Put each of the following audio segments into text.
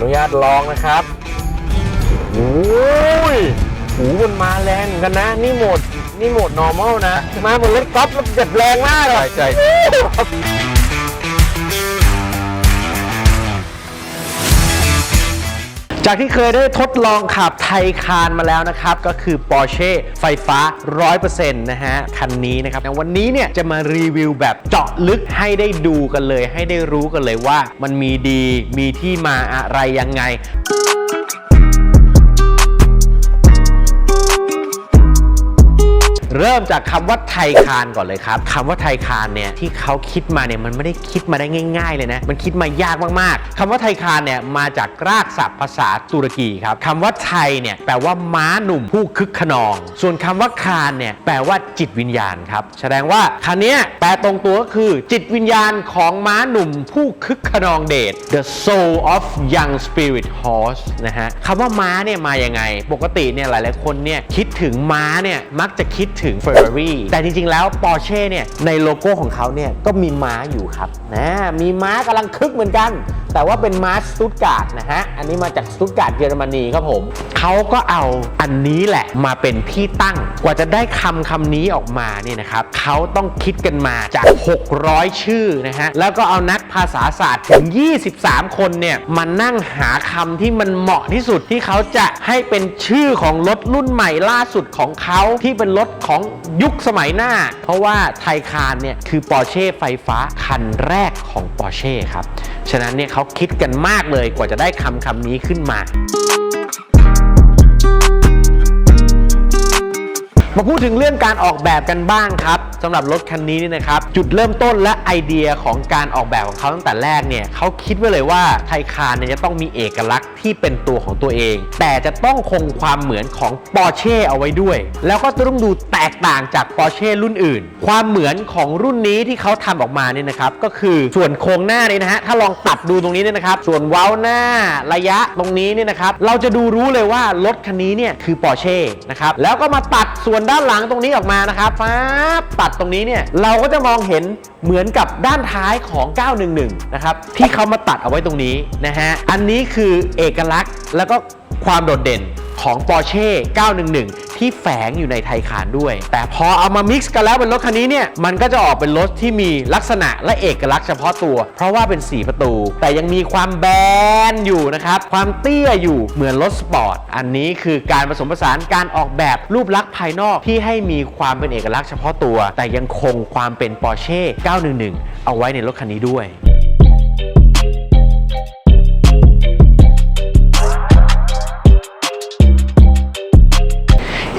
อนุญาตลองนะครับโอ้ยหูมันมาแรงเหมือนกันนะ นี่โหมด นี่โหมด normal นะ มาเหมือนรถกอล์ฟแล้วเจ็ดแรงมากเลยใช่ จากที่เคยได้ทดลองขับไทคานมาแล้วนะครับ ก็คือ Porsche ไฟฟ้า 100%นะฮะ คันนี้นะครับวันนี้เนี่ยจะมารีวิวแบบเจาะลึกให้ได้ดูกันเลย ให้ได้รู้กันเลยว่ามันมีดีมีที่มาอะไรยังไง เริ่มจากคำว่าไทยคานก่อนเลยครับคำว่าไทยคานเนี่ยที่เขาคิดมาเนี่ยมันไม่ได้คิดมาได้ง่าย ๆ เลยนะมันคิดมายากมากๆคำว่าไทยคานเนี่ยมาจากรากศัพท์ภาษาตุรกีครับคำว่าไทยเนี่ยแปลว่าม้าหนุ่มผู้คึกขนอง ส่วนคำว่าคานเนี่ยแปลว่าจิตวิญญาณครับแสดงว่าคันนี้แปลตรงตัวก็คือจิตวิญญาณของม้าหนุ่มผู้คึกขนองเดช the soul of young spirit horse นะฮะคำว่าม้าเนี่ยมาอยังไง ปกติเนี่ยหลายๆคนเนี่ยคิดถึงม้าเนี่ยมักจะคิดถึง Ferrari แต่จริง ๆ แล้ว Porsche เนี่ยในโลโก้ของเขาเนี่ยก็มีม้าอยู่ครับนะมีม้ากำลังคึกเหมือนกัน แต่ว่าเป็นม้าสตุตการ์ดนะฮะ อันนี้มาจากสตุตการ์ดเยอรมนีครับผม เขาก็เอาอันนี้แหละมาเป็นที่ตั้ง กว่าจะได้คำคำนี้ออกมาเนี่ยนะครับเขาต้องคิดกันมาจาก 600 ชื่อนะฮะ แล้วก็เอานักภาษาศาสตร์ถึง 23 คนเนี่ยมานั่งหาคำที่มันเหมาะที่สุดที่เขาจะให้เป็นชื่อของรถรุ่นใหม่ล่าสุดของเขาที่เป็นรถของยุคสมัยหน้า เพราะว่าไทคานเนี่ยคือปอร์เช่ไฟฟ้าคันแรกของปอร์เช่ครับ ฉะนั้นเนี่ยเขาคิดกันมากเลยกว่าจะได้คำคำนี้ขึ้นมา มาพูดถึงเรื่องการออกแบบกันบ้างครับ สำหรับรถคันนี้นี่นะครับ จุดเริ่มต้นและไอเดียของการออกแบบของเขาตั้งแต่แรกเนี่ยเขาคิดไว้เลยว่าไทคานเนี่ยจะต้องมีเอกลักษณ์ที่เป็นตัวของตัวเอง แต่จะต้องคงความเหมือนของ Porsche เอาไว้ด้วย แล้วก็ต้องดูแตกต่างจาก Porsche รุ่นอื่น ความเหมือนของรุ่นนี้ที่เขาทำออกมาเนี่ยนะครับ ก็คือส่วนโครงหน้านี่นะฮะถ้าลองตัดดูตรงนี้เนี่ยนะครับ ส่วนเว้าหน้าระยะตรงนี้เนี่ยนะครับเราจะดูรู้เลยว่ารถคันนี้เนี่ยคือ Porsche นะครับแล้วก็มาตัดส่วนด้านหลังตรงนี้ออกมานะครับฟ้าตัดตรงนี้เนี่ยเราก็จะมองเห็นเหมือนกับด้านท้ายของ 911 นะครับ ที่เขามาตัดเอาไว้ตรงนี้นะฮะ อันนี้คือเอกลักษณ์แล้วก็ความโดดเด่น ของ Porsche 911 ที่แฝงอยู่ในไทยคานด้วย แต่พอเอามา mix กันแล้วบนรถคันนี้เนี่ย มันก็จะออกเป็นรถที่มีลักษณะและเอกลักษณ์เฉพาะตัว เพราะว่าเป็น 4 ประตู แต่ยังมีความแบนอยู่นะครับ ความเตี้ยอยู่เหมือนรถสปอร์ต อันนี้คือการผสมผสานการออกแบบรูปลักษณ์ภายนอกที่ให้มีความเป็นเอกลักษณ์เฉพาะตัว แต่ยังคงความเป็น Porsche 911 เอาไว้ในรถคันนี้ด้วย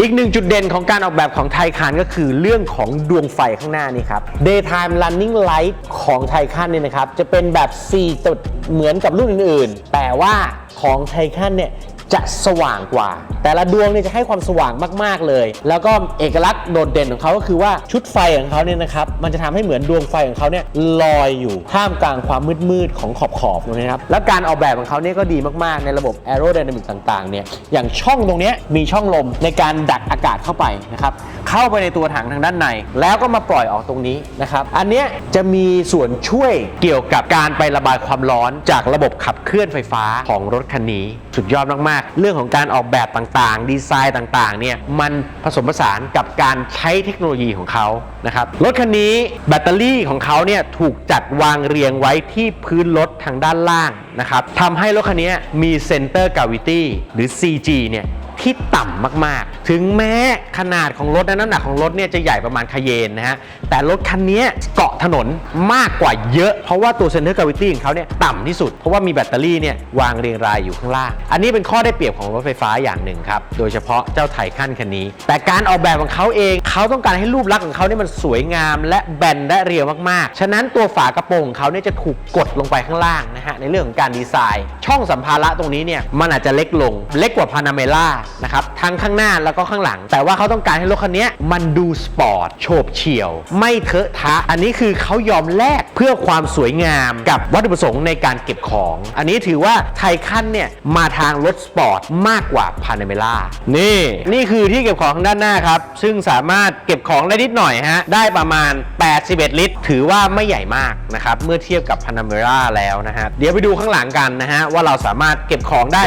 อีกหนึ่งจุดเด่นของการออกแบบของไทคานก็คือเรื่องของดวงไฟข้างหน้านี่ครับ daytime running light ของไทคานเนี่ยนะครับ จะเป็นแบบ 4 จุดเหมือนกับรุ่นอื่นๆ แต่ว่าของไทคานเนี่ย จะสว่างกว่า แต่ละดวงเนี่ยจะให้ความสว่างมาก ๆ เลย แล้วก็เอกลักษณ์โดดเด่นของเขาก็คือว่าชุดไฟของเขาเนี่ยนะครับมันจะทำให้เหมือนดวงไฟของเขาเนี่ยลอยอยู่ท่ามกลางความมืดๆของขอบๆตรงนี้นะครับแล้วการออกแบบของเขาเนี่ยก็ดีมากๆ ในระบบ aerodynamic ต่างๆเนี่ยอย่างช่องตรงนี้มีช่องลมในการดักอากาศเข้าไปนะครับเข้าไปในตัวถังทางด้านใน แล้วก็มาปล่อยออกตรงนี้นะครับอันนี้จะมีส่วนช่วยเกี่ยวกับการไประบายความร้อนจากระบบขับเคลื่อนไฟฟ้าของรถคันนี้สุดยอดมากๆเรื่องของการออกแบบต่างๆ ดีไซน์ต่างๆเนี่ยมันผสมผสานกับการใช้เทคโนโลยีของเขานะครับรถคันนี้แบตเตอรี่ของเขาเนี่ยถูกจัดวางเรียงไว้ที่พื้นรถทางด้านล่างนะครับทำให้รถคันนี้มีเซนเตอร์กาวิตี้หรือ CG เนี่ย ที่ต่ำมากๆ ถึงแม้ขนาดของรถและน้ำหนักของรถเนี่ยจะใหญ่ประมาณคาเยนนะฮะ แต่รถคันนี้เกาะถนนมากกว่าเยอะ เพราะว่าตัว Center Gravity ของเขาเนี่ยต่ำที่สุด เพราะว่ามีแบตเตอรี่เนี่ยวางเรียงรายอยู่ข้างล่าง อันนี้เป็นข้อได้เปรียบของรถไฟฟ้าอย่างหนึ่งครับ โดยเฉพาะเจ้าไทขั้นคันนี้ แต่การออกแบบของเขาเอง เขาต้องการให้รูปลักษณ์ของเขาเนี่ยมันสวยงามและแบนและเรียวมากๆ ฉะนั้นตัวฝากระโปรงของเขาเนี่ยจะถูกกดลงไปข้างล่างนะฮะในเรื่องของการดีไซน์ ช่องสัมภาระตรงนี้เนี่ยมันอาจจะเล็กลง เล็กกว่าพานาเมล่านะครับทั้งข้างหน้าแล้วก็ข้างหลัง แต่ว่าเขาต้องการให้รถคันนี้มันดูสปอร์ตโฉบเฉี่ยว ไม่เทอะทะ อันนี้คือเขายอมแลกเพื่อความสวยงามกับวัตถุประสงค์ในการเก็บของ อันนี้ถือว่าไทคันเนี่ยมาทางรถสปอร์ตมากกว่าพานาเมล่านี่นี่คือที่เก็บของทางด้านหน้าครับซึ่งสามารถเก็บของได้นิดหน่อยฮะ ได้ประมาณ 81 ลิตร ถือว่าไม่ใหญ่มากนะครับ เมื่อเทียบกับ Panamera แล้วนะฮะ เดี๋ยวไปดูข้างหลังกันนะฮะ ว่าเราสามารถเก็บของได้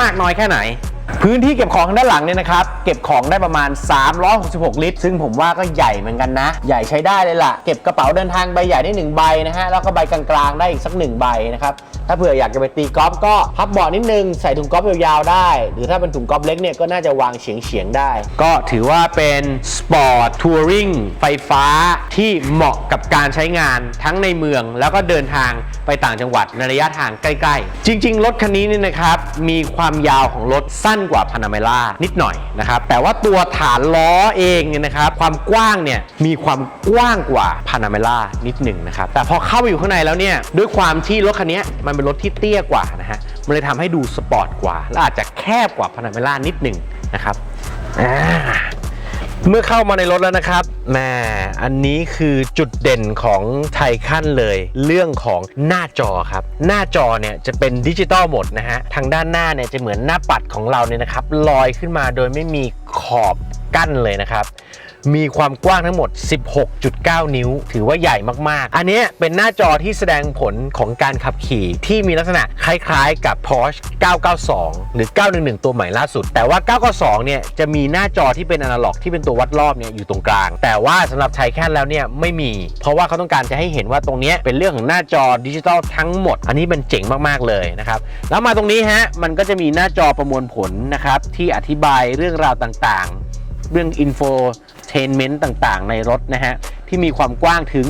มากน้อยแค่ไหน พื้นที่เก็บของด้านหลังเนี่ยนะครับ เก็บของได้ประมาณ 366 ลิตร ซึ่งผมว่าก็ใหญ่เหมือนกันนะ ใหญ่ใช้ได้เลยล่ะ เก็บกระเป๋าเดินทางใบใหญ่ได้ 1 ใบนะฮะ แล้วก็ใบกลางๆได้อีกสัก 1 ใบนะครับ ถ้าเผื่ออยากจะไปตีกอล์ฟก็พับเบาะนิดนึง ใส่ถุงกอล์ฟยาวๆได้ หรือถ้าเป็นถุงกอล์ฟเล็กเนี่ยก็น่าจะวางเฉียงๆได้ ก็ถือว่าเป็นสปอร์ตทัวริงไฟฟ้าที่เหมาะกับการใช้งานทั้งในเมืองแล้วก็เดินทางไปต่างจังหวัดในระยะทางใกล้ๆ จริง ๆ รถคันนี้นี่นะครับมีความยาวของรถสั้นกว่าพานาเมล่านิดหน่อยนะครับแต่ว่าตัวฐานล้อเองเนี่ยนะครับความกว้างเนี่ยมีความกว้างกว่าพานาเมล่านิดหนึ่งนะครับแต่พอเข้าไปอยู่ข้างในแล้วเนี่ยด้วยความที่รถคันนี้มันเป็นรถที่เตี้ยกว่านะฮะมันเลยทำให้ดูสปอร์ตกว่า และอาจจะแคบกว่าพานาเมล่านิดหนึ่งนะครับอ่า เมื่อเข้ามาในรถแล้วนะครับแม่อันนี้คือจุดเด่นของไทคันเลย เรื่องของหน้าจอครับ หน้าจอเนี่ยจะเป็นดิจิตอลหมดนะฮะ ทางด้านหน้าเนี่ยจะเหมือนหน้าปัดของเราเนี่ยนะครับลอยขึ้นมาโดยไม่มีขอบกั้นเลยนะครับ มีความกว้างทั้งหมด 16.9 นิ้ว ถือว่าใหญ่มากๆ อันนี้เป็นหน้าจอที่แสดงผลของการขับขี่ที่มีลักษณะคล้ายๆกับ Porsche 992 หรือ 911 ตัวใหม่ล่าสุด แต่ว่า 992 เนี่ยจะมีหน้าจอที่เป็นอนาล็อกที่เป็นตัววัดรอบเนี่ยอยู่ตรงกลาง แต่ว่าสำหรับไทแคนแล้วเนี่ยไม่มี เพราะว่าเขาต้องการจะให้เห็นว่าตรงนี้เป็นเรื่องของหน้าจอดิจิตอลทั้งหมด อันนี้มันเจ๋งมากๆเลยนะครับ แล้วมาตรงนี้ฮะมันก็จะมีหน้าจอประมวลผลนะครับที่อธิบายเรื่องราวต่างๆ เรื่อง infotainment ต่างๆ ในรถนะฮะ ที่มีความกว้างถึง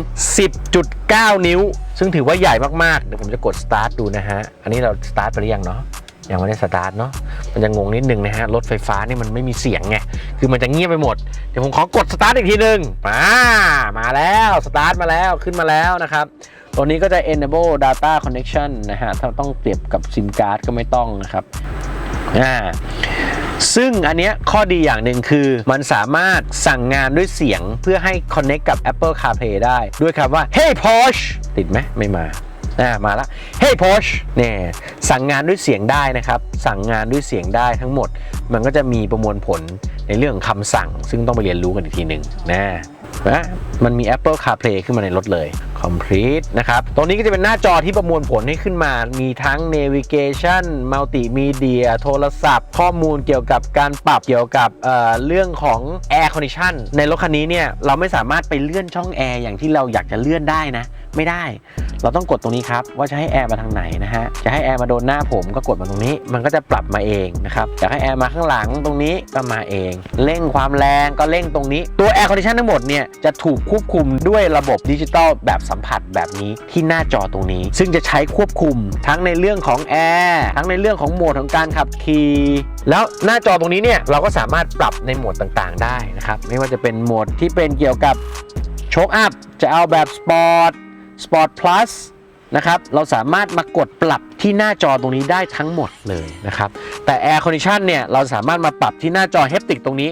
10.9 นิ้ว ซึ่งถือว่าใหญ่มาก ๆ เดี๋ยวผมจะกด start ดูนะฮะ อันนี้เรา start ไปหรือยังเนาะยังไม่ได้ start เนาะ มันจะงงนิดนึงนะฮะ รถไฟฟ้านี่มันไม่มีเสียงไง คือมันจะเงียบไปหมด เดี๋ยวผมขอกด start อีกทีนึงมามาแล้ว start มาแล้ว ขึ้นมาแล้วนะครับ ตัวนี้ก็จะ enable data connection นะฮะ ถ้าต้องเปรียบกับ SIM card ก็ไม่ต้องนะครับ อ่า ซึ่งอันเนี้ยข้อดีอย่างหนึ่งคือ มันสามารถสั่งงานด้วยเสียงเพื่อให้ connect กับ Apple CarPlay ได้ ด้วยคำว่า Hey Porsche ติดไหมไม่มาอ่ามาละ Hey Porsche เนี่ยสั่งงานด้วยเสียงได้นะครับ สั่งงานด้วยเสียงได้ทั้งหมด มันก็จะมีประมวลผลในเรื่องของคำสั่ง ซึ่งต้องไปเรียนรู้กันอีกทีหนึ่งนะนะมันมี Apple CarPlay ขึ้นมาในรถเลย Complete นะครับ ตรงนี้ก็จะเป็นหน้าจอที่ประมวลผลให้ขึ้นมา มีทั้ง Navigation Multimedia โทรศัพท์ ข้อมูลเกี่ยวกับการปรับเกี่ยวกับเเรื่องของ Air Condition ในรถคันนี้เนี่ย เราไม่สามารถไปเลื่อนช่องแอร์อย่างที่เราอยากจะเลื่อนได้นะ ไม่ได้ เราต้องกดตรงนี้ครับ ว่าจะให้แอร์มาทางไหนนะฮะ จะให้แอร์มาโดนหน้าผมก็กดมาตรงนี้ มันก็จะปรับมาเองนะครับ อยากให้แอร์มาข้างหลังตรงนี้ก็มาเอง เร่งความแรงก็เร่งตรงนี้ ตัวแอร์คอนดิชันทั้งหมดเนี่ยจะถูกควบคุมด้วยระบบดิจิตอลแบบสัมผัสแบบนี้ที่หน้าจอตรงนี้ ซึ่งจะใช้ควบคุมทั้งในเรื่องของแอร์ทั้งในเรื่องของโหมดของการขับขี่แล้วหน้าจอตรงนี้เนี่ยเราก็สามารถปรับในโหมดต่างๆ ได้นะครับไม่ว่าจะเป็นโหมดที่เป็นเกี่ยวกับโชคอัพจะเอาแบบสปอร์ตสปอร์ตพลัสนะครับเราสามารถมากดปรับที่หน้าจอตรงนี้ได้ทั้งหมดเลยนะครับแต่ Air Condition เนี่ยเราสามารถมาปรับที่หน้าจอเฮปติกตรงนี้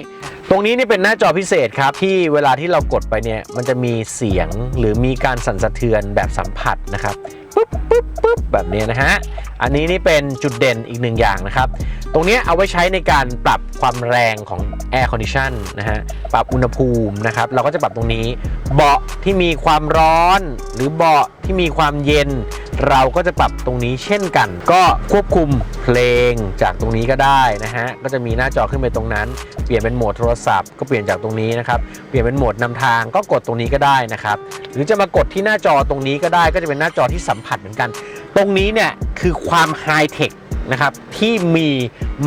ตรงนี้นี่เป็นหน้าจอพิเศษครับ ที่เวลาที่เรากดไปเนี่ยมันจะมีเสียงหรือมีการสั่นสะเทือนแบบสัมผัสนะครับ ปุ๊บปุ๊บปุ๊บแบบนี้นะฮะ อันนี้นี่เป็นจุดเด่นอีกหนึ่งอย่างนะครับ ตรงนี้เอาไว้ใช้ในการปรับความแรงของ Air Condition นะฮะ ปรับอุณหภูมินะครับ เราก็จะปรับตรงนี้ เบาะที่มีความร้อน หรือเบาะที่มีความเย็น เราก็จะปรับตรงนี้เช่นกัน ก็ควบคุมเพลงจากตรงนี้ก็ได้นะฮะ ก็จะมีหน้าจอขึ้นไปตรงนั้น เปลี่ยนเป็นโหมดโทรศัพท์ก็เปลี่ยนจากตรงนี้นะครับ เปลี่ยนเป็นโหมดนำทางก็กดตรงนี้ก็ได้นะครับ หรือจะมากดที่หน้าจอตรงนี้ก็ได้ ก็จะเป็นหน้าจอที่สัมผัสเหมือนกัน ตรงนี้เนี่ยคือความไฮเทคนะครับที่มี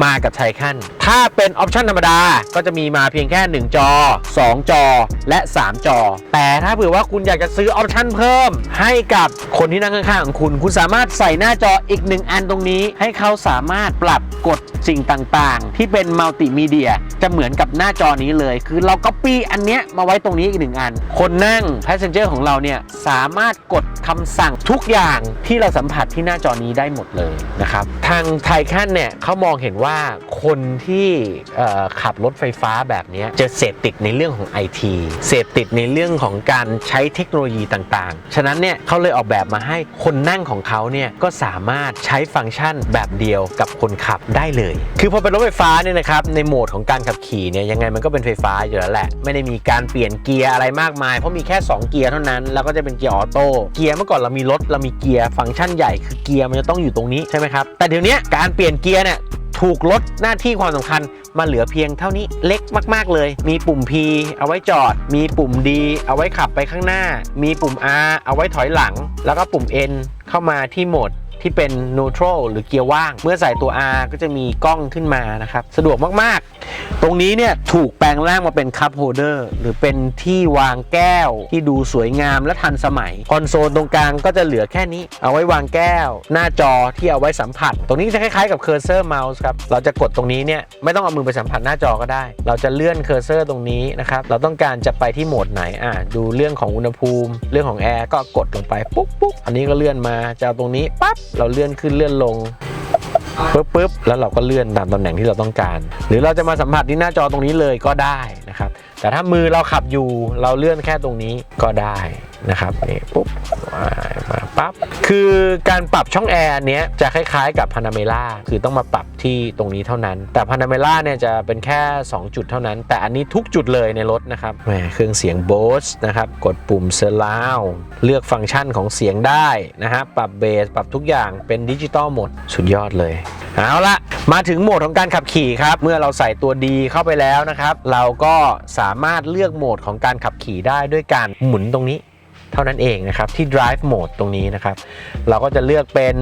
มากับไทคันถ้าเป็นออปชันธรรมดาก็จะมีมาเพียงแค่ 1 จอ 2 จอและ 3 จอ แต่ถ้าเผื่อว่าคุณอยากจะซื้อออปชันเพิ่ม ให้กับคนที่นั่งข้างๆของคุณ คุณสามารถใส่หน้าจออีก1อันตรงนี้ ให้เขาสามารถปรับกดสิ่งต่างๆ ที่เป็นมัลติมีเดียจะเหมือนกับหน้าจอนี้เลย คือเราก็ปี้อันเนี้ยมาไว้ตรงนี้อีกหนึ่งอัน คนนั่ง passenger ของเราเนี่ยสามารถกดคำสั่งทุกอย่างที่เราสัมผัสที่หน้าจอนี้ได้หมดเลยนะครับ ทางไทคันเนี่ยเขามองเห็นว่าว่าคนที่ขับรถไฟฟ้าแบบนี้จะเสพติดในเรื่องของ IT เสพติดในเรื่องของการใช้เทคโนโลยีต่างๆ ฉะนั้นเนี่ยเขาเลยออกแบบมาให้คนนั่งของเขาเนี่ยก็สามารถใช้ฟังก์ชันแบบเดียวกับคนขับได้เลย คือพอเป็นรถไฟฟ้าเนี่ยนะครับในโหมดของการขับขี่เนี่ยยังไงมันก็เป็นไฟฟ้าอยู่แล้วแหละ ไม่ได้มีการเปลี่ยนเกียร์อะไรมากมาย เพราะมีแค่ 2 เกียร์เท่านั้น แล้วก็จะเป็นเกียร์ออโต้เกียร์เมื่อก่อนเรามีรถเรามีเกียร์ฟังก์ชันใหญ่คือเกียร์มันจะต้องอยู่ตรงนี้ใช่ไหมครับแต่เดี๋ยวนี้การเปลี่ยนเกียร์เนี่ย ถูกลดหน้าที่ความสำคัญมาเหลือเพียงเท่านี้เล็กมากๆเลย มีปุ่ม P เอาไว้จอด มีปุ่ม D เอาไว้ขับไปข้างหน้า มีปุ่ม R เอาไว้ถอยหลัง แล้วก็ปุ่ม N เข้ามาที่โหมด ที่เป็น neutral หรือเกียร์ว่าง เมื่อใส่ตัว R ก็จะมีกล้องขึ้นมานะครับ สะดวกมากๆ ตรงนี้เนี่ยถูกแปลงร่างมาเป็นคัพโฮเดอร์หรือเป็นที่วางแก้วที่ดูสวยงามและทันสมัย คอนโซลตรงกลางก็จะเหลือแค่นี้ เอาไว้วางแก้ว หน้าจอที่เอาไว้สัมผัส ตรงนี้จะคล้ายๆกับเคอร์เซอร์เมาส์ครับ เราจะกดตรงนี้เนี่ยไม่ต้องเอามือไปสัมผัสหน้าจอก็ได้ เราจะเลื่อนเคอร์เซอร์ตรงนี้นะครับ เราต้องการจะไปที่โหมดไหน อะดูเรื่องของอุณหภูมิ เรื่องของแอร์ก็กดลงไปปุ๊บปุ๊บอันนี้ก็เลื่อนมาจะเอาตรงนี้ปั๊บเราเลื่อนขึ้นเลื่อนลงปุ๊บปุ๊บแล้วเราก็เลื่อนตามตำแหน่งที่เราต้องการ หรือเราจะมาสัมผัสที่หน้าจอตรงนี้เลยก็ได้ นะครับ แต่ถ้ามือเราขับอยู่เราเลื่อนแค่ตรงนี้ก็ได้นะครับนี่ปุ๊บมาปั๊บคือการปรับช่องแอร์อันเนี้ยจะคล้ายๆกับพานาเมล่าคือต้องมาปรับที่ตรงนี้เท่านั้น แต่พานาเมล่าเนี่ยจะเป็นแค่ 2 จุดเท่านั้น แต่อันนี้ทุกจุดเลยในรถนะครับแหมเครื่องเสียงโบสนะครับกดปุ่มเซอร์ราวเลือกฟังก์ชันของเสียงได้นะครับปรับเบสปรับทุกอย่างเป็นดิจิตอลหมดสุดยอดเลย เอาละ มาถึงโหมดของการขับขี่ครับ เมื่อเราใส่ตัวดีเข้าไปแล้วนะครับ เราก็สามารถเลือกโหมดของการขับขี่ได้ด้วยการหมุนตรงนี้ เท่านั้นเองนะครับ ที่ drive mode ตรงนี้นะครับ เราก็จะเลือกเป็น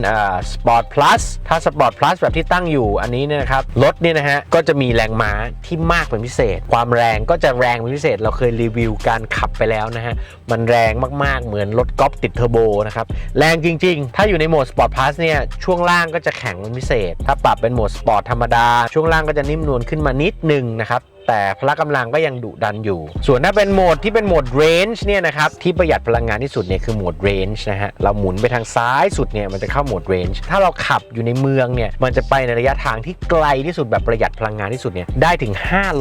sport plus ถ้า sport plus แบบที่ตั้งอยู่อันนี้เนี่ยนะครับรถเนี่ยนะฮะก็จะมีแรงม้าที่มากเป็นพิเศษ ความแรงก็จะแรงเป็นพิเศษ เราเคยรีวิวการขับไปแล้วนะฮะมันแรงมากๆเหมือนรถกอล์ฟติดเทอร์โบนะครับแรงจริง ๆ ถ้าอยู่ในโหมด Sport Plus เนี่ยช่วงล่างก็จะแข็งเป็นพิเศษ ถ้าปรับเป็นโหมด Sport ธรรมดา ช่วงล่างก็จะนิ่มนวลขึ้นมานิดนึงนะครับ แต่พละกำลังก็ยังดุดันอยู่ ส่วนถ้าเป็นโหมดที่เป็นโหมด range เนี่ยนะครับที่ประหยัดพลังงานที่สุดเนี่ยคือโหมด range นะฮะเราหมุนไปทางซ้ายสุดเนี่ยมันจะเข้าโหมด range ถ้าเราขับอยู่ในเมืองเนี่ยมันจะไปในระยะทางที่ไกลที่สุดแบบประหยัดพลังงานที่สุดเนี่ยได้ถึง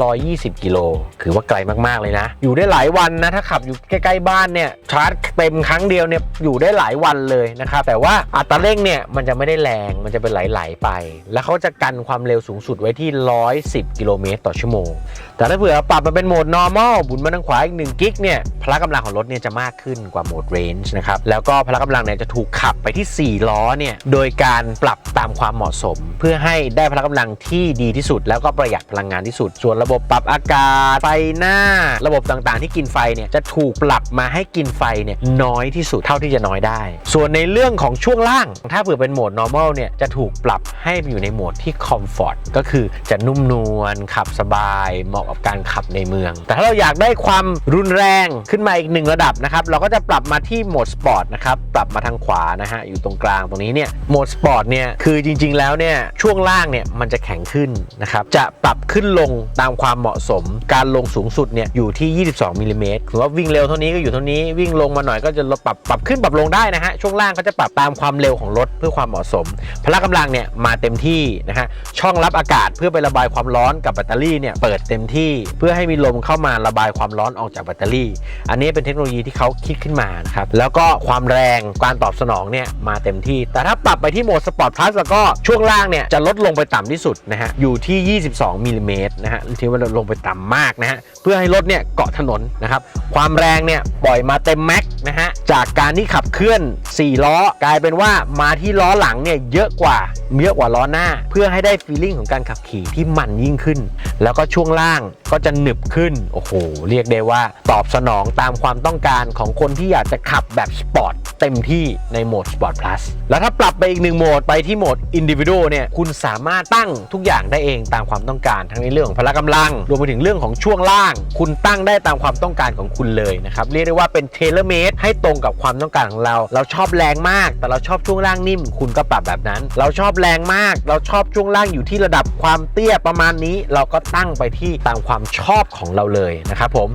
520 กิโลคือว่าไกลมากๆเลยนะ อยู่ได้หลายวันนะถ้าขับอยู่ใกล้ๆบ้านเนี่ยชาร์จเต็มครั้งเดียวเนี่ยอยู่ได้หลายวันเลยนะครับแต่ว่าอัตราเร่งเนี่ยมันจะไม่ได้แรงมันจะเป็นไหลๆไป แล้วเขาจะกันความเร็วสูงสุดไว้ที่ 110 กิโลเมตรต่อชั่วโมงแต่ถ้าเผื่อปรับมาเป็นโหมด normal บุนมาทางขวาอีก1กิกเนี่ยพละกำลังของรถเนี่ยจะมากขึ้นกว่าโหมด range นะครับ แล้วก็พละกำลังเนี่ยจะถูกขับไปที่ 4 ล้อเนี่ยโดยการปรับตามความเหมาะสม เพื่อให้ได้พละกำลังที่ดีที่สุด แล้วก็ประหยัดพลังงานที่สุด ส่วนระบบปรับอากาศไฟหน้า ระบบต่างๆ ที่กินไฟเนี่ยจะถูกปรับมาให้กินไฟเนี่ยน้อยที่สุดเท่าที่จะน้อยได้ ส่วนในเรื่องของช่วงล่าง ถ้าเผื่อเป็นโหมด normal เนี่ยจะถูกปรับให้อยู่ในโหมดที่ comfort ก็คือจะนุ่มนวลขับสบายเหมาะกับการขับในเมือง แต่ถ้าเราอยากได้ความรุนแรงขึ้นมาอีกหนึ่งระดับนะครับเราก็จะปรับมาที่โหมด sport นะครับปรับมาทางขวานะฮะอยู่ตรงกลางตรงนี้เนี่ยโหมด sport เนี่ยคือจริง ๆ แล้วเนี่ยช่วงล่างเนี่ยมันจะแข็งขึ้นนะครับจะปรับขึ้นลงตามความเหมาะสม การลงสูงสุดเนี่ยอยู่ที่ 22มิลลิเมตรถือว่าวิ่งเร็วเท่านี้ก็อยู่เท่านี้วิ่งลงมาหน่อยก็จะลดปรับปรับขึ้นปรับลงได้นะฮะช่วงล่างก็จะปรับตามความเร็วของรถเพื่อความเหมาะสม พละกำลังเนี่ยมาเต็มที่นะฮะช่องรับอากาศเพื่อไประบายความร้อนกับแบตเตอรี่เนี่ยเปิดเต็มที่ เพื่อให้มีลมเข้ามาระบายความร้อนออกจากแบตเตอรี่ อันนี้เป็นเทคโนโลยีที่เขาคิดขึ้นมานะครับแล้วก็ความแรงการตอบสนองเนี่ยมาเต็มที่ แต่ถ้าปรับไปที่โหมดสปอร์ตพลัสแล้วก็ช่วงล่างเนี่ยจะลดลงไปต่ำที่สุดนะฮะอยู่ที่ 22มิลลิเมตรนะฮะถือว่าลงไปต่ำมากนะฮะเพื่อให้รถเนี่ยเกาะถนนนะครับความแรงเนี่ยปล่อยมาเต็มแม็กซ์นะฮะจากการที่ขับเคลื่อน 4 ล้อกลายเป็นว่ามาที่ล้อหลังเนี่ยเยอะกว่าเยอะกว่าล้อหน้า เพื่อให้ได้ฟีลลิ่งของการขับขี่ที่มันยิ่งขึ้น แล้วก็ช่วงล่างก็จะหนึบขึ้น โอ้โห เรียกได้ว่าตอบสนองตามความต้องการของคนที่อยากจะขับแบบสปอร์ตเต็มที่ในโหมด Sport Plus แล้วถ้าปรับไปอีกหนึ่งโหมดไปที่โหมด Individual เนี่ยคุณสามารถตั้งทุกอย่างได้เองตามความต้องการทั้งในเรื่องของพละกำลัง รวมไปถึงเรื่องของช่วงล่าง คุณตั้งได้ตามความต้องการของคุณเลยนะครับ เรียกได้ว่าเป็นเทเลเมดให้ตรงกับความต้องการของเรา เราชอบแรงมาก แต่เราชอบช่วงล่างนิ่ม คุณก็ปรับแบบนั้น เราชอบแรงมาก เราชอบช่วงล่างอยู่ที่ระดับความเตี้ยประมาณนี้ เราก็ตั้งไปที่ตามความชอบของเราเลยนะครับผม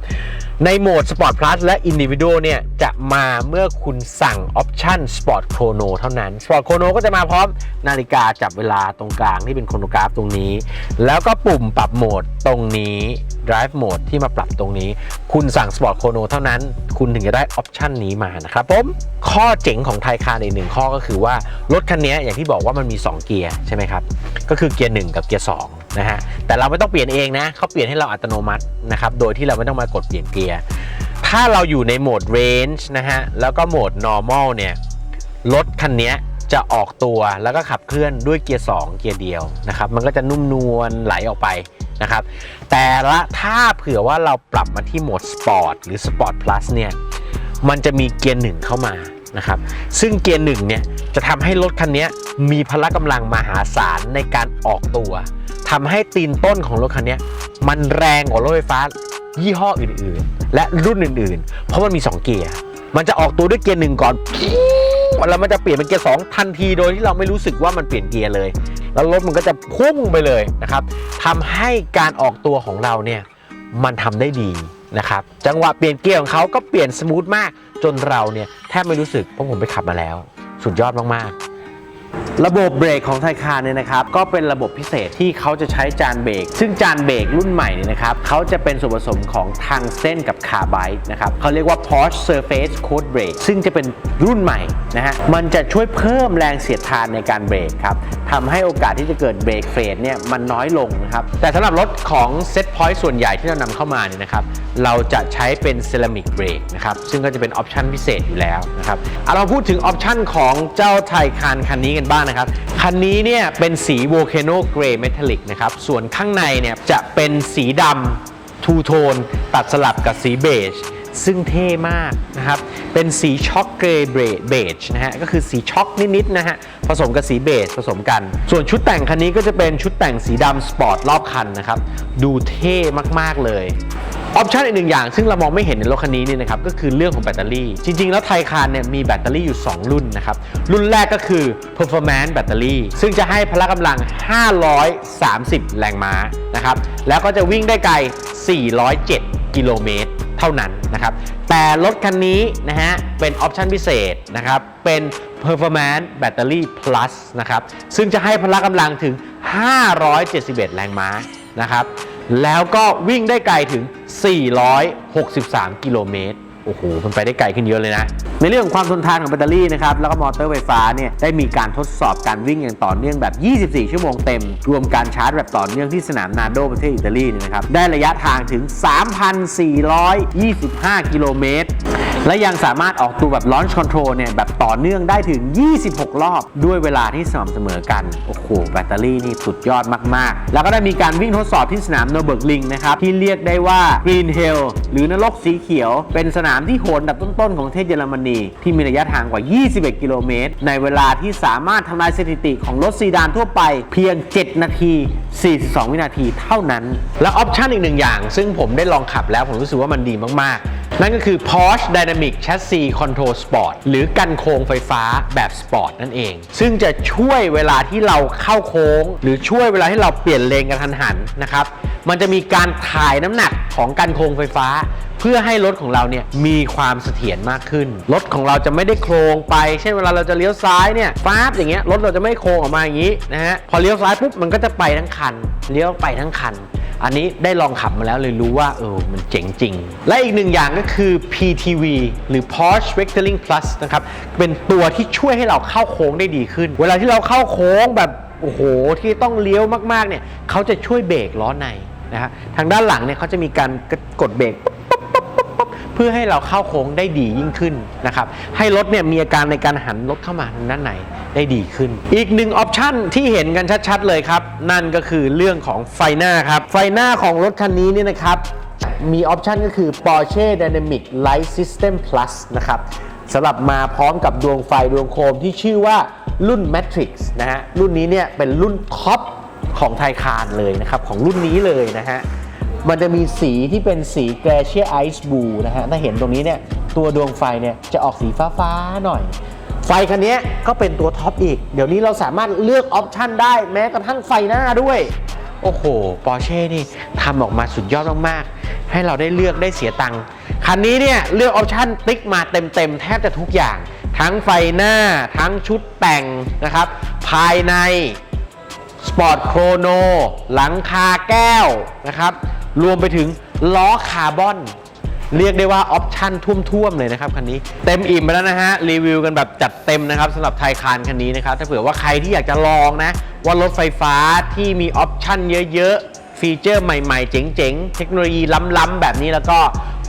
ในโหมด Sport Plus และ Individual เนี่ย จะมาเมื่อคุณสั่งออปชัน Sport Chrono เท่านั้น Sport Chrono ก็จะมาพร้อมนาฬิกาจับเวลาตรงกลางที่เป็นโครโนกราฟตรงนี้ แล้วก็ปุ่มปรับโหมดตรงนี้ Drive Mode ที่มาปรับตรงนี้ คุณสั่ง Sport Chrono เท่านั้น คุณถึงจะได้ออปชันนี้มานะครับผม ข้อเจ๋งของไทยคานอีกหนึ่งข้อก็คือว่า รถคันนี้อย่างที่บอกว่ามันมี 2 เกียร์ใช่ไหมครับ ก็คือเกียร์1กับเกียร์2นะฮะ แต่เราไม่ต้องเปลี่ยนเองนะเขาเปลี่ยนให้เราอัตโนมัตินะครับ โดยที่เราไม่ต้องมากดเปลี่ยนเกียร์ถ้าเราอยู่ในโหมด range นะฮะ แล้วก็โหมด normal เนี่ย รถคันนี้จะออกตัวแล้วก็ขับเคลื่อนด้วยเกียร์ 2 เกียร์เดียวนะครับ มันก็จะนุ่มนวลไหลออกไปนะครับ แต่ละถ้าเผื่อว่าเราปรับมาที่โหมด Sport หรือ Sport Plus เนี่ย มันจะมีเกียร์หนึ่งเข้ามา นะครับซึ่งเกียร์หนึ่งเนี่ยจะทำให้รถคันนี้มีพละกำลังมหาศาลในการออกตัวทำให้ตีนต้นของรถคันนี้มันแรงกว่ารถไฟฟ้ายี่ห้ออื่นๆ และรุ่นอื่นๆ เพราะมันมี 2 เกียร์ มันจะออกตัวด้วยเกียร์หนึ่งก่อนแล้วมันจะเปลี่ยนเป็นเกียร์สองทันทีโดยที่เราไม่รู้สึกว่ามันเปลี่ยนเกียร์เลย แล้วรถมันก็จะพุ่งไปเลยนะครับทำให้การออกตัวของเราเนี่ยมันทำได้ดี นะครับจังหวะเปลี่ยนเกียร์ของเขาก็เปลี่ยนสมูทมากจนเราเนี่ยแทบไม่รู้สึกเพราะผมไปขับมาแล้ว สุดยอดมากๆระบบเบรกของไทคานเนี่ยนะครับก็เป็นระบบพิเศษที่เขาจะใช้จานเบรก ซึ่งจานเบรกรุ่นใหม่เนี่ยนะครับเขาจะเป็นส่วนผสมของทางเส้นกับคาร์ไบต์นะครับเขาเรียกว่า Porsche Surface Code Brake ซึ่งจะเป็นรุ่นใหม่นะฮะมันจะช่วยเพิ่มแรงเสียดทานในการเบรกครับทำให้โอกาสที่จะเกิดเบรกเฟดเนี่ยมันน้อยลงนะครับแต่สำหรับรถของเซ็ตพอยต์ส่วนใหญ่ที่เรานำเข้ามาเนี่ยนะครับ เราจะใช้เป็นเซรามิกเบรกนะครับซึ่งก็จะเป็นออปชันพิเศษอยู่แล้วนะครับเอาเราพูดถึงออปชันของเจ้าไทยคานคันนี้กันบ้างนะครับ คันนี้เนี่ยเป็นสี Volcano Gray Metallic นะครับส่วนข้างในเนี่ยจะเป็นสีดำทูโทน ตัดสลับกับสีเบจซึ่งเท่มากนะครับ เป็นสีช็อกเกรย์เบจนะฮะ ก็คือสีช็อกนิดๆนะฮะ ผสมกับสีเบจผสมกัน ส่วนชุดแต่งคันนี้ก็จะเป็นชุดแต่งสีดำสปอร์ตรอบคันนะครับ ดูเท่มากๆเลย ออปชันอีกหนึ่งอย่าง ซึ่งเรามองไม่เห็นในรถคันนี้เนี่ยนะครับก็คือเรื่องของแบตเตอรี่ จริง ๆ แล้วไทยคานเนี่ยมีแบตเตอรี่อยู่ 2 รุ่นนะครับ รุ่นแรกก็คือ performance battery ซึ่งจะให้พละกำลัง 530 แรงม้านะครับแล้วก็จะวิ่งได้ไกล 407 กิโลเมตรเท่านั้นนะครับ แต่รถคันนี้นะฮะ เป็นออปชันพิเศษนะครับ เป็น performance battery plus นะครับ ซึ่งจะให้พละกำลังถึง 571 แรงม้านะครับ แล้วก็วิ่งได้ไกลถึง 463 กิโลเมตร โอ้โห มันไปได้ไกลขึ้นเยอะเลยนะในเรื่องของความทนทานของแบตเตอรี่นะครับแล้วก็มอเตอร์ไฟฟ้าเนี่ยได้มีการทดสอบการวิ่งอย่างต่อเนื่องแบบ 24 ชั่วโมงเต็ม รวมการชาร์จแบบต่อเนื่องที่สนามนาโดประเทศอิตาลีนะครับได้ระยะทางถึง 3,425 กิโลเมตรและยังสามารถออกตัวแบบ launch control เนี่ยแบบต่อเนื่องได้ถึง 26 รอบ ด้วยเวลาที่สม่ำเสมอกัน โอ้โห แบตเตอรี่นี่สุดยอดมาก ๆ แล้วก็ได้มีการวิ่งทดสอบที่สนามโนเบิร์กลิงนะครับ ที่เรียกได้ว่า Green Hill หรือนรกสีเขียว เป็นสนามที่โหดอันดับต้น ๆ ของประเทศเยอรมนีที่มีระยะทางกว่า 21 กิโลเมตร ในเวลาที่สามารถทำลายสถิติของรถซีดานทั่วไปเพียง 7 นาที 42 วินาทีเท่านั้น และออปชันอีกหนึ่งอย่าง ซึ่งผมได้ลองขับแล้วผมรู้สึกว่ามันดีมากๆ นั่นก็คือ Porsche Dynamic Chassis Control Sport หรือกันโค้งไฟฟ้าแบบสปอร์ตนั่นเอง ซึ่งจะช่วยเวลาที่เราเข้าโค้ง หรือช่วยเวลาที่เราเปลี่ยนเลนกระทันหันนะครับ มันจะมีการถ่ายน้ำหนักของกันโค้งไฟฟ้า เพื่อให้รถของเราเนี่ยมีความเสถียรมากขึ้น รถของเราจะไม่ได้โครงไป เช่นเวลาเราจะเลี้ยวซ้ายเนี่ยฟ้าบอย่างเงี้ยรถเราจะไม่โครงออกมาอย่างนี้นะฮะพอเลี้ยวซ้ายปุ๊บมันก็จะไปทั้งคันเลี้ยวไปทั้งคัน อันนี้ได้ลองขับมาแล้วเลยรู้ว่าเออมันเจ๋งจริง และอีกหนึ่งอย่างก็คือ PTV หรือ Porsche Vectoring Plus นะครับ เป็นตัวที่ช่วยให้เราเข้าโค้งได้ดีขึ้น เวลาที่เราเข้าโค้งแบบ โอ้โห ที่ต้องเลี้ยวมากๆเนี่ยเขาจะช่วยเบรกล้อในนะฮะทางด้านหลังเนี่ยเขาจะมีการกดเบรก เพื่อให้เราเข้าโค้งได้ดียิ่งขึ้นนะครับให้รถเนี่ยมีอาการในการหันรถเข้ามาทางด้านในได้ดีขึ้น อีกหนึ่งออปชันที่เห็นกันชัดๆเลยครับ นั่นก็คือเรื่องของไฟหน้าครับ ไฟหน้าของรถคันนี้เนี่ยนะครับ มีออปชันก็คือ Porsche Dynamic Light System Plus นะครับสำหรับมาพร้อมกับดวงไฟดวงโคมที่ชื่อว่ารุ่น Matrix นะฮะรุ่นนี้เนี่ยเป็นรุ่นท็อปของไทยคานเลยนะครับ ของรุ่นนี้เลยนะฮะ มันจะมีสีที่เป็นสีแกรเชียไอซ์บูนะฮะ ถ้าเห็นตรงนี้เนี่ย ตัวดวงไฟเนี่ยจะออกสีฟ้าๆหน่อย ไฟคันนี้ก็เป็นตัวท็อปอีก เดี๋ยวนี้เราสามารถเลือกออปชันได้แม้กระทั่งไฟหน้าด้วย โอ้โหปอร์เช่นี่ทำออกมาสุดยอดมากๆ ให้เราได้เลือกได้เสียตังค์คันนี้เนี่ยเลือกออปชันติ๊กมาเต็มๆ แทบจะทุกอย่าง ทั้งไฟหน้า ทั้งชุดแต่งนะครับ ภายในสปอร์ตโครโน หลังคาแก้วนะครับ รวมไปถึงล้อคาร์บอน เรียกได้ว่าออปชั่นท่วมๆเลยนะครับคันนี้ เต็มอิ่มไปแล้วนะฮะ รีวิวกันแบบจัดเต็มนะครับสำหรับไทยคานคันนี้นะครับ ถ้าเผื่อว่าใครที่อยากจะลองนะ ว่ารถไฟฟ้าที่มีออปชั่นเยอะๆ ฟีเจอร์ใหม่ๆ เจ๋งๆ เทคโนโลยีล้ำๆแบบนี้แล้วก็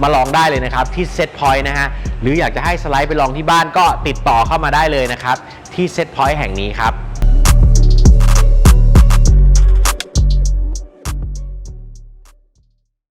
มาลองได้เลยนะครับ ที่ Set Point นะฮะหรืออยากจะให้สไลด์ไปลองที่บ้านก็ติดต่อเข้ามาได้เลยนะครับที่ Set Point แห่งนี้ครับ